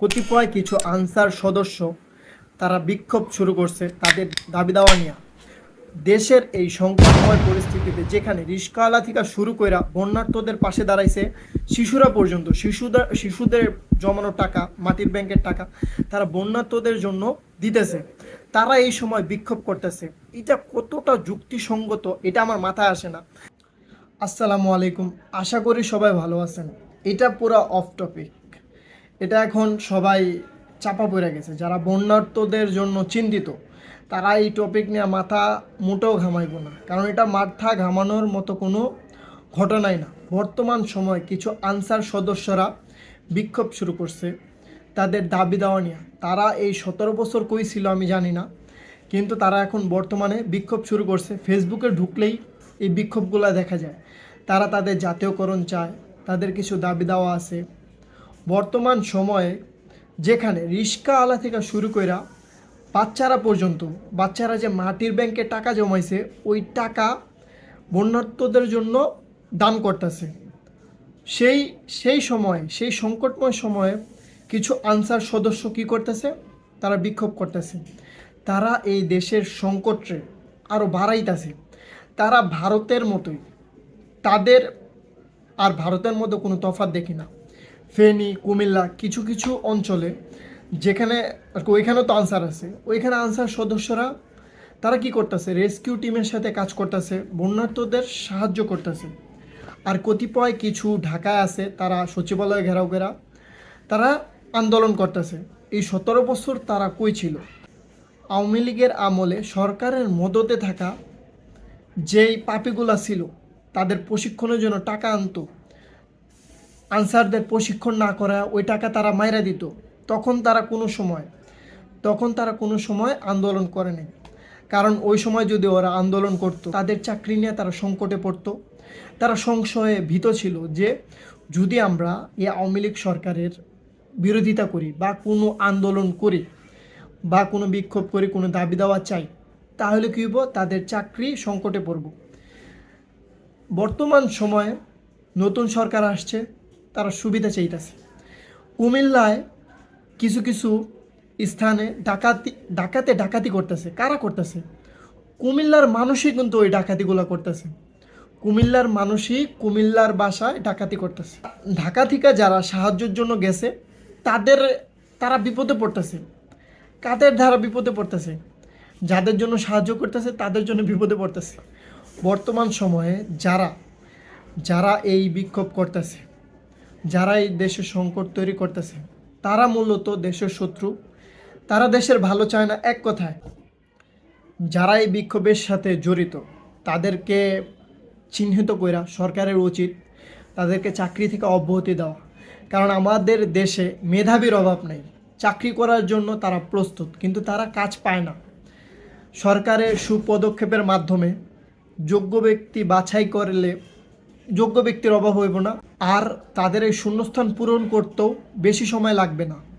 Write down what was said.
কতিপয় কিছু আনসার সদস্য তারা বিক্ষোভ শুরু করছে তাদের দাবি দাওয়া নিয়ে। দেশের এই সংকটময় পরিস্থিতিতে যেখানে রিস্কাওয়ালা থেকে শুরু করে বন্যার্থদের পাশে দাঁড়াইছে, শিশুরা পর্যন্ত শিশুদের শিশুদের জমানো টাকা, মাটির ব্যাংকের টাকা তারা বন্যার্থদের জন্য দিতেছে। তারা এই সময় বিক্ষোভ করতেছে। এটা কতটা যুক্তিসঙ্গত এটা আমার মাথায় আসে না। আসসালামু আলাইকুম। আশা করি সবাই ভালো আছেন। এটা পুরো অফ টপিক এটা এখন সবাই চাপা পড়ে গেছে। যারা বন্যার্থদের জন্য চিন্তিত, তারা এই টপিক নিয়ে মাথা মোটেও ঘামাইব না। কারণ এটা মাথা ঘামানোর মতো কোনো ঘটনাই না। বর্তমান সময় কিছু আনসার সদস্যরা বিক্ষোভ শুরু করছে তাদের দাবি দেওয়া নিয়ে। তারা এই সতেরো বছর কই ছিল আমি জানি না, কিন্তু তারা এখন বর্তমানে বিক্ষোভ শুরু করছে। ফেসবুকে ঢুকলেই এই বিক্ষোভগুলো দেখা যায়। তারা তাদের জাতীয়করণ চায়, তাদের কিছু দাবি দেওয়া আছে। বর্তমান সময়ে যেখানে রিস্কা আলা থেকে শুরু কইরা বাচ্চারা পর্যন্ত, বাচ্চারা যে মাটির ব্যাংকে টাকা জমাইছে, ওই টাকা বন্যার্থদের জন্য দান করতেছে। সেই সেই সময়, সেই সংকটময় সময়ে কিছু আনসার সদস্য কি করতেছে? তারা বিক্ষোভ করতেছে। তারা এই দেশের সংকটে আরও বাড়াইতেছে। তারা ভারতের মতোই, তাদের আর ভারতের মধ্যে কোনো তফাৎ দেখি না। ফেনী, কুমিল্লা কিছু কিছু অঞ্চলে যেখানে ওইখানেও তো আনসার আছে। ওইখানে আনসার সদস্যরা, তারা কি করতেছে? রেস্কিউ টিমের সাথে কাজ করতেছে, বন্যার্থদের সাহায্য করতেছে। আর কতিপয় কিছু ঢাকায় আছে, তারা সচিবালয় ঘেরাও ঘেরা তারা আন্দোলন করতেছে। এই সতেরো বছর তারা কই ছিল? আওয়ামী লীগের আমলে সরকারের মদতে থাকা যেই পাপিগুলা ছিল, তাদের প্রশিক্ষণের জন্য টাকা আনতো। আনসারদের প্রশিক্ষণ না করা, ওই টাকা তারা মাইরা দিত। তখন তারা কোনো সময়, তখন তারা কোনো সময় আন্দোলন করেনি। কারণ ওই সময় যদি ওরা আন্দোলন করত, তাদের চাকরি নিয়ে তারা সংকটে পড়ত। তারা সংশয়ে ভীত ছিল যে যদি আমরা এই আওয়ামী লীগ সরকারের বিরোধিতা করি বা কোনো আন্দোলন করি বা কোনো বিক্ষোভ করি, কোনো দাবি দেওয়া চাই, তাহলে কী হইব? তাদের চাকরি সংকটে পড়ব। বর্তমান সময়ে নতুন সরকার আসছে তারা সুবিধা চাইতেছে। কুমিল্লায় কিছু কিছু স্থানে ডাকাতি, ডাকাতে ডাকাতি করতেছে। কারা করতেছে? কুমিল্লার মানুষই কিন্তু ওই ডাকাতিগুলো করতেছে। কুমিল্লার মানুষই কুমিল্লার বাসায় ডাকাতি করতেছে। ঢাকা থেকে যারা সাহায্যের জন্য গেছে, তাদের, তারা বিপদে পড়তেছে। কাদের ধারা বিপদে পড়তেছে? যাদের জন্য সাহায্য করতেছে, তাদের জন্য বিপদে পড়তেছে। বর্তমান সময়ে যারা যারা এই বিক্ষোভ করতেছে যারা এই দেশের সংকট তৈরি করতেছে, তারা মূলত দেশের শত্রু। তারা দেশের ভালো চায় না এক কথায়। যারা এই বিক্ষোভের সাথে জড়িত, তাদেরকে চিহ্নিত কইরা সরকারের উচিত তাদেরকে চাকরি থেকে অব্যাহতি দেওয়া। কারণ আমাদের দেশে মেধাবীর অভাব নেই। চাকরি করার জন্য তারা প্রস্তুত, কিন্তু তারা কাজ পায় না। সরকারের সুপদক্ষেপের মাধ্যমে যোগ্য ব্যক্তি বাছাই করলে যোগ্য ব্যক্তির অভাব হইব না। আর তাদের এই শূন্যস্থান পূরণ করতেও বেশি সময় লাগবে না।